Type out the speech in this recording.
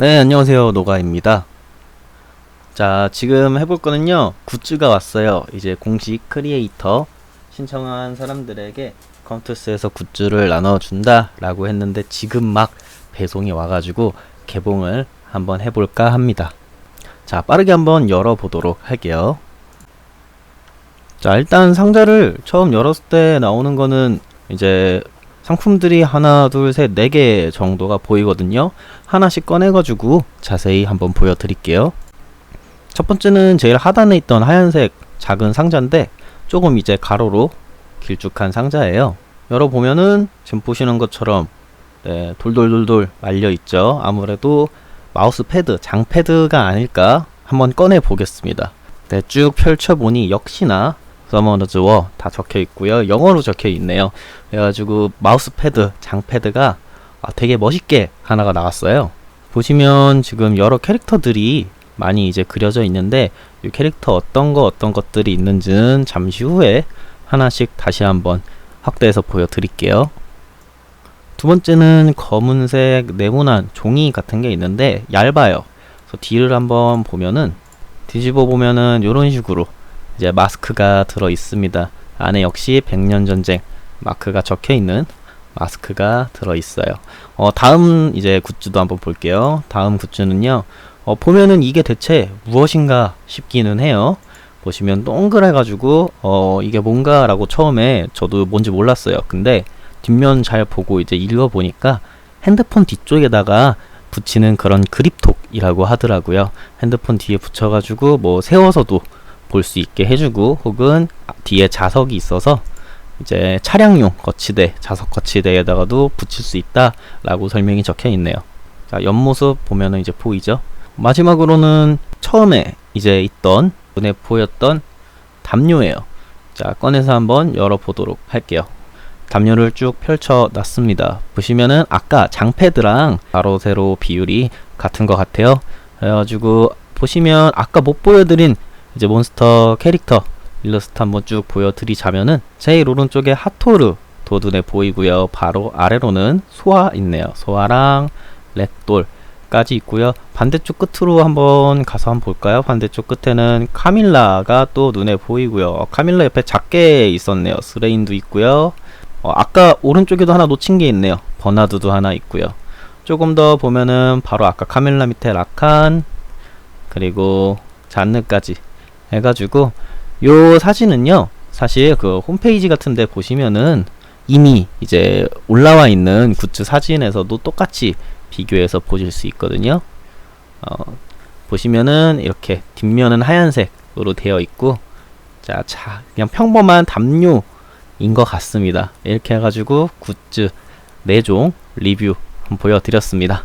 네, 안녕하세요. 노가입니다. 자, 지금 해볼 거는요, 굿즈가 왔어요. 이제 공식 크리에이터 신청한 사람들에게 컴투스에서 굿즈를 나눠준다 라고 했는데 지금 막 배송이 와가지고 개봉을 한번 해볼까 합니다. 자, 빠르게 한번 열어보도록 할게요. 자, 일단 상자를 처음 열었을 때 나오는 거는 이제 상품들이 하나, 둘, 셋, 네 개 정도가 보이거든요. 하나씩 꺼내가지고 자세히 한번 보여드릴게요. 첫 번째는 제일 하단에 있던 하얀색 작은 상자인데 조금 이제 가로로 길쭉한 상자예요. 열어보면은 지금 보시는 것처럼 네, 돌돌돌돌 말려 있죠. 아무래도 마우스 패드, 장 패드가 아닐까 한번 꺼내 보겠습니다. 네, 쭉 펼쳐보니 역시나 서머너즈 워 다 적혀 있고요. 영어로 적혀 있네요. 그래가지고 마우스 패드, 장 패드가 아, 되게 멋있게 하나가 나왔어요. 보시면 지금 여러 캐릭터들이 많이 이제 그려져 있는데 이 캐릭터 어떤 거 어떤 것들이 있는지는 잠시 후에 하나씩 다시 한번 확대해서 보여드릴게요. 두 번째는 검은색 네모난 종이 같은 게 있는데 얇아요. 그래서 뒤를 한번 보면은 뒤집어 보면은 이런 식으로 이제 마스크가 들어 있습니다. 안에 역시 백년 전쟁 마크가 적혀 있는 마스크가 들어 있어요. 어, 다음 이제 굿즈도 한번 볼게요. 다음 굿즈는요. 어, 보면은 이게 대체 무엇인가 싶기는 해요. 보시면 동그래가지고 어, 이게 뭔가라고 처음에 저도 뭔지 몰랐어요. 근데 뒷면 잘 보고 이제 읽어보니까 핸드폰 뒤쪽에다가 붙이는 그런 그립톡이라고 하더라고요. 핸드폰 뒤에 붙여가지고 뭐 세워서도 볼 수 있게 해주고 혹은 뒤에 자석이 있어서 이제 차량용 거치대, 자석 거치대에다가도 붙일 수 있다라고 설명이 적혀 있네요. 자, 옆모습 보면은 이제 보이죠? 마지막으로는 처음에 이제 있던 눈에 보였던 담요예요. 자, 꺼내서 한번 열어보도록 할게요. 담요를 쭉 펼쳐 놨습니다. 보시면은 아까 장패드랑 가로 세로 비율이 같은 것 같아요. 그래가지고 보시면 아까 못 보여드린 이제 몬스터 캐릭터 일러스트 한번 쭉 보여드리자면은 제일 오른쪽에 하토르 도 눈에 보이고요. 바로 아래로는 소아 있네요. 소아랑 렉돌까지 있고요. 반대쪽 끝으로 한번 가서 한번 볼까요? 반대쪽 끝에는 카밀라가 또 눈에 보이고요. 카밀라 옆에 작게 있었네요. 스레인도 있고요. 어, 아까 오른쪽에도 하나 놓친 게 있네요. 버나드도 하나 있고요. 조금 더 보면은 바로 아까 카밀라 밑에 라칸 그리고 잔느까지 해가지고 요 사진은요 사실 그 홈페이지 같은데 보시면은 이미 이제 올라와 있는 굿즈 사진에서도 똑같이 비교해서 보실 수 있거든요. 어, 보시면은 이렇게 뒷면은 하얀색으로 되어 있고 자, 자 그냥 평범한 담요인 것 같습니다. 이렇게 해가지고 굿즈 4종 리뷰 보여드렸습니다.